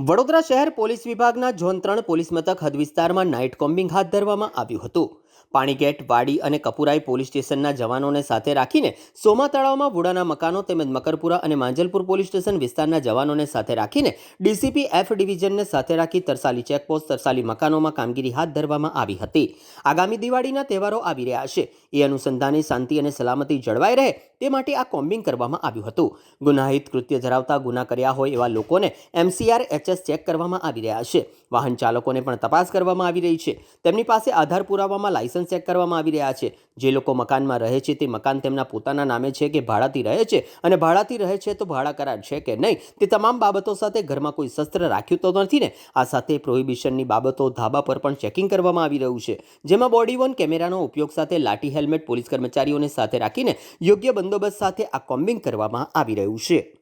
વડોદરા શહેર પોલીસ વિભાગના ઝોન ત્રણ પોલીસ મથક હદ વિસ્તારમાં નાઇટ કોમ્બિંગ હાથ ધરવામાં આવ્યું હતું. પાણીગેટ, વાડી અને કપુરાઈ પોલીસ સ્ટેશનના જવાનોને સાથે રાખીને સોમા તળાવમાં વુડાના મકાનો તેમજ મકરપુરા અને માંજલપુર પોલીસ સ્ટેશન વિસ્તારના જવાનોને સાથે રાખીને ડીસીપી એફ ડિવિઝનને સાથે રાખી તરસાલી ચેકપોસ્ટ, તરસાલી મકાનોમાં કામગીરી હાથ ધરવામાં આવી હતી. આગામી દિવાળીના તહેવારો આવી રહ્યા છે. એ અનુસંધાને શાંતિ અને સલામતી જળવાઈ રહે તે માટે આ કોમ્બિંગ કરવામાં આવ્યું હતું. ગુનાહિત કૃત્ય ધરાવતા ગુના કર્યા હોય એવા લોકોને એમસીઆર, એચએસ ચેક કરવામાં આવી રહ્યા છે. વાહન ચાલકોને પણ તપાસ કરવામાં આવી રહી છે. તેમની પાસે આધાર પુરાવામાં લાયસન્સ ચેક કરવામાં આવી રહ્યા છે. જે લોકો મકાનમાં રહે છે તે મકાન તેમના પોતાના નામે છે કે ભાડાથી રહે છે અને ભાડાથી રહે છે તો ભાડા કરાર છે કે નહીં તે તમામ બાબતો સાથે ઘરમાં કોઈ શસ્ત્ર રાખ્યું તો નથી ને? આ સાથે પ્રોહિબિશનની બાબતો ધાબા પર પણ ચેકિંગ કરવામાં આવી રહ્યું છે. જેમાં બોડી વન કેમેરાનો ઉપયોગ સાથે લાઠી હેલ્મેટ પોલીસ કર્મચારીઓને સાથે રાખીને યોગ્ય બંદોબસ્ત સાથે આ કોમ્બિંગ કરવામાં આવી રહ્યું છે.